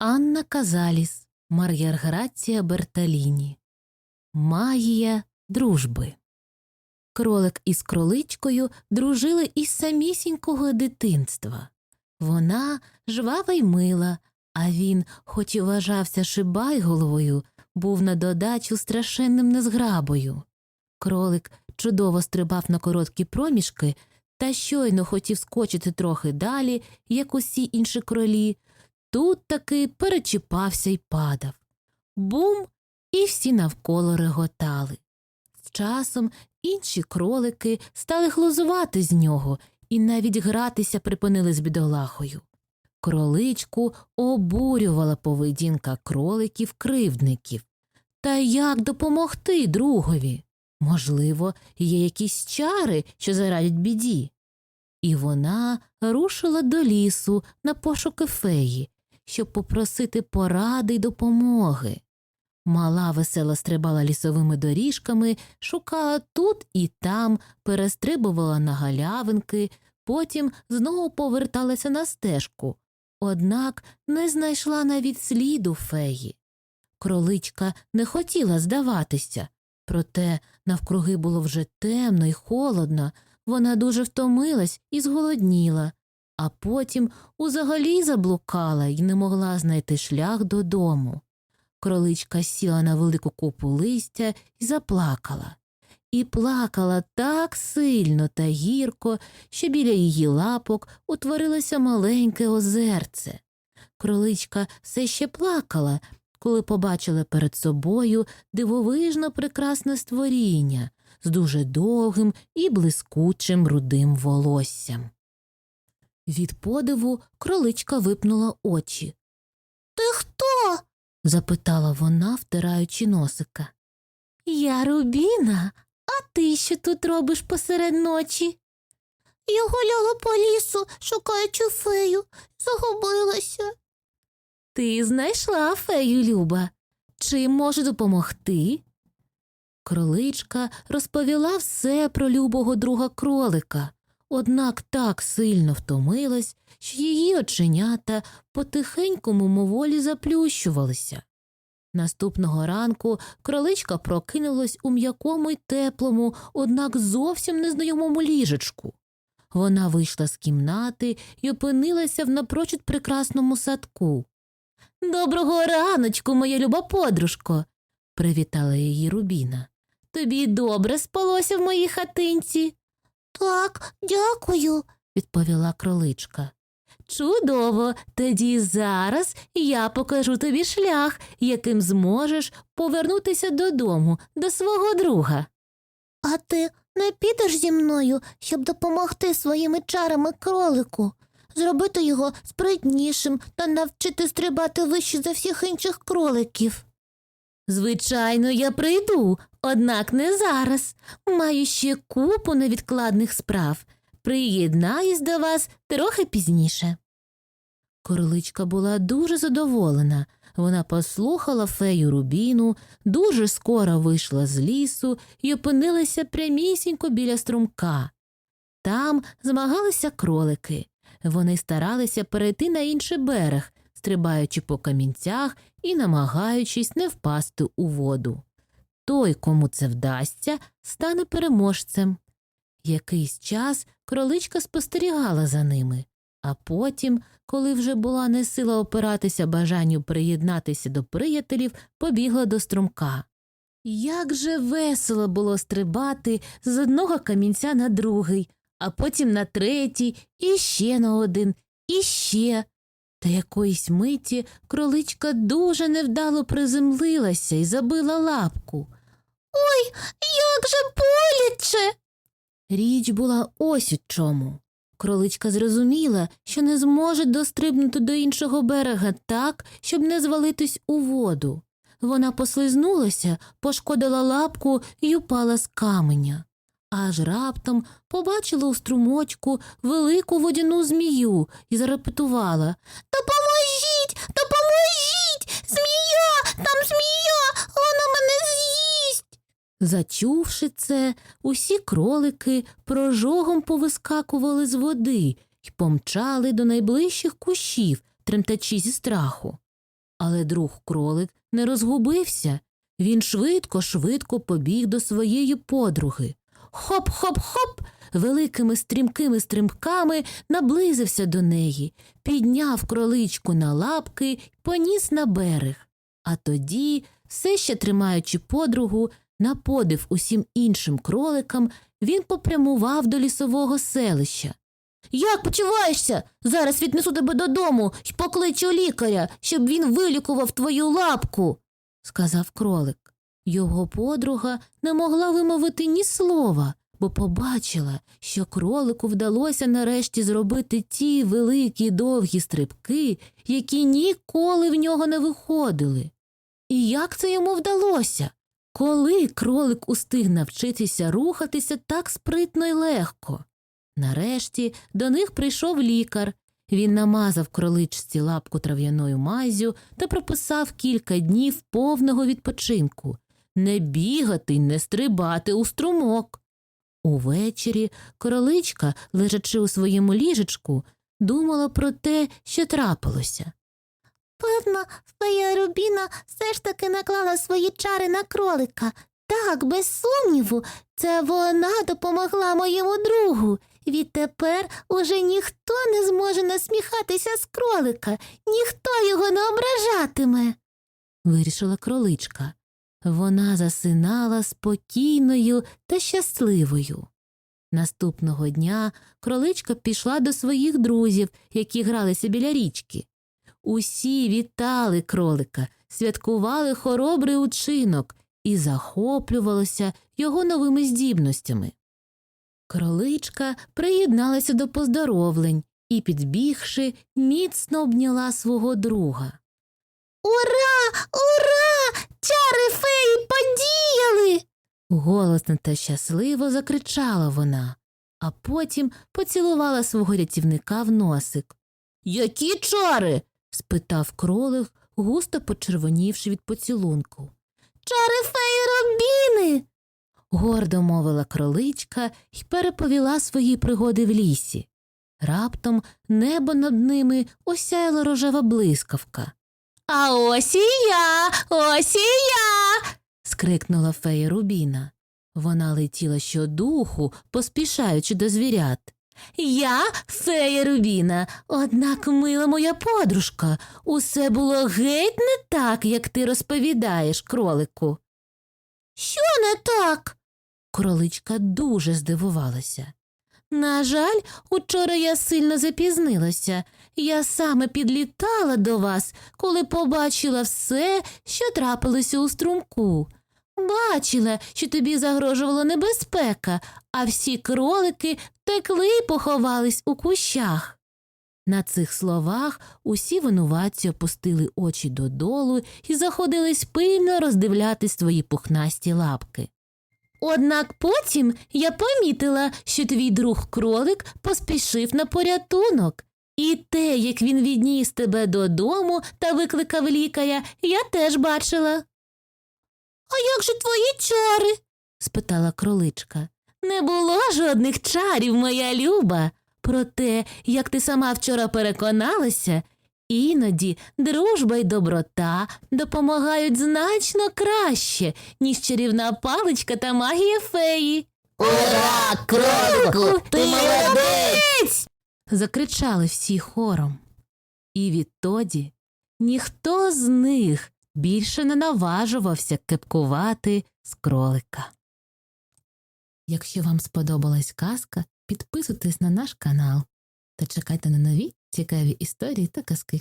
Анна Казаліс, Мар'ярграція Берталіні. Магія дружби. Кролик із кроличкою дружили із самісінького дитинства. Вона жвава й мила, а він, хоч і вважався шибайголовою, був на додачу страшенним незграбою. Кролик чудово стрибав на короткі проміжки та щойно хотів скочити трохи далі, як усі інші кролі, тут таки перечіпався й падав. Бум! І всі навколо реготали. З часом інші кролики стали глузувати з нього і навіть гратися припинили з бідолахою. Кроличку обурювала поведінка кроликів-кривдників. Та як допомогти другові? Можливо, є якісь чари, що зарадять біді. І вона рушила до лісу на пошуки феї, щоб попросити поради й допомоги. Мала весело стрибала лісовими доріжками, шукала тут і там, перестрибувала на галявинки, потім знову поверталася на стежку, однак не знайшла навіть сліду феї. Кроличка не хотіла здаватися, проте навкруги було вже темно й холодно, вона дуже втомилась і зголодніла, а потім узагалі заблукала й не могла знайти шлях додому. Кроличка сіла на велику купу листя і заплакала. І плакала так сильно та гірко, що біля її лапок утворилося маленьке озерце. Кроличка все ще плакала, коли побачила перед собою дивовижно прекрасне створіння з дуже довгим і блискучим рудим волоссям. Від подиву кроличка випнула очі. Ти хто? запитала вона, втираючи носика. Я Рубіна, а ти що тут робиш посеред ночі? Я гуляла по лісу, шукаючи фею, загубилася. Ти знайшла фею, Люба. Чим можу допомогти? Кроличка розповіла все про любого друга кролика, однак так сильно втомилась, що її оченята потихеньку мимоволі заплющувалися. Наступного ранку кроличка прокинулась у м'якому й теплому, однак зовсім незнайомому ліжечку. Вона вийшла з кімнати і опинилася в напрочуд прекрасному садку. Доброго раночку, моя люба подружко, привітала її Рубіна. Тобі добре спалося в моїй хатинці? Так, дякую. відповіла кроличка. Чудово, тоді зараз я покажу тобі шлях, яким зможеш повернутися додому, до свого друга. А ти не підеш зі мною, щоб допомогти своїми чарами кролику, зробити його спритнішим та навчити стрибати вище за всіх інших кроликів. Звичайно, я прийду, однак не зараз. Маю ще купу невідкладних справ. Приєднаюсь до вас трохи пізніше. Короличка була дуже задоволена. Вона послухала фею Рубіну, дуже скоро вийшла з лісу і опинилася прямісінько біля струмка. Там змагалися кролики. Вони старалися перейти на інший берег, стрибаючи по камінцях і намагаючись не впасти у воду. Той, кому це вдасться, стане переможцем. Якийсь час кроличка спостерігала за ними, а потім, коли вже була не сила опиратися бажанню приєднатися до приятелів, побігла до струмка. Як же весело було стрибати з одного камінця на другий, а потім на третій, і ще на один, і ще. Та якоїсь миті кроличка дуже невдало приземлилася і забила лапку. Ой, як же боляче. Річ була ось у чому. Кроличка зрозуміла, що не зможе дострибнути до іншого берега так, щоб не звалитись у воду. Вона послизнулася, пошкодила лапку і упала з каменя. Аж раптом побачила у струмочку велику водяну змію і зарепетувала Допоможіть, допоможіть! Змія, там змія, вона мене з'їсть. Зачувши це, усі кролики прожогом повискакували з води й помчали до найближчих кущів, тремтачі зі страху. Але друг кролик не розгубився. Він швидко, швидко побіг до своєї подруги. Хоп-хоп-хоп, великими стрімкими стрімками наблизився до неї, підняв кроличку на лапки поніс на берег. А тоді, все ще тримаючи подругу, на подив усім іншим кроликам, він попрямував до лісового селища. Як почуваєшся? Зараз віднесу тебе додому й покличу лікаря, щоб він вилікував твою лапку, сказав кролик. Його подруга не могла вимовити ні слова, бо побачила, що кролику вдалося нарешті зробити ті великі довгі стрибки, які ніколи в нього не виходили. І як це йому вдалося? Коли кролик устиг навчитися рухатися так спритно й легко? Нарешті до них прийшов лікар. Він намазав кроличці лапку трав'яною мазю та прописав кілька днів повного відпочинку не бігати не стрибати у струмок. Увечері кроличка, лежачи у своєму ліжечку, думала про те, що трапилося. Певно, фея Рубіна все ж таки наклала свої чари на кролика. Так, без сумніву, це вона допомогла моєму другу. Відтепер уже ніхто не зможе насміхатися з кролика, ніхто його не ображатиме. вирішила кроличка. Вона засинала спокійною та щасливою. Наступного дня кроличка пішла до своїх друзів, які гралися біля річки. Усі вітали кролика, святкували хоробрий учинок і захоплювалися його новими здібностями. Кроличка приєдналася до поздоровлень і, підбігши, міцно обняла свого друга. Ура! Ура! Чари феї подіяли! Голосно та щасливо закричала вона, а потім поцілувала свого рятівника в носик. Які чари? спитав кролик, густо почервонівши від поцілунку. Чари феї Рубіни! Гордо мовила кроличка і переповіла свої пригоди в лісі. Раптом небо над ними осяяла рожева блискавка. А ось і я, ось і я. скрикнула фея Рубіна. Вона летіла щодуху, поспішаючи до звірят. Я фея Рубіна, однак, мила моя подружка, усе було геть не так, як ти розповідаєш, кролику. Що не так? Кроличка дуже здивувалася. На жаль, учора я сильно запізнилася. Я саме підлітала до вас, коли побачила все, що трапилося у струмку. Бачила, що тобі загрожувала небезпека, а всі кролики втекли й поховались у кущах. На цих словах усі винуватці опустили очі додолу і заходились пильно роздивляти свої пухнасті лапки. Однак потім я помітила, що твій друг кролик поспішив на порятунок. І те, як він відніс тебе додому та викликав лікаря, я теж бачила. А як же твої чари? спитала кроличка. Не було жодних чарів, моя люба. Проте, як ти сама вчора переконалася, іноді дружба й доброта допомагають значно краще, ніж чарівна паличка та магія феї. Ура, кролику, ти молодець! закричали всі хором. І відтоді ніхто з них більше не наважувався кепкувати з кролика. Якщо вам сподобалась казка, підписуйтесь на наш канал та чекайте на нові цікаві історії та казки.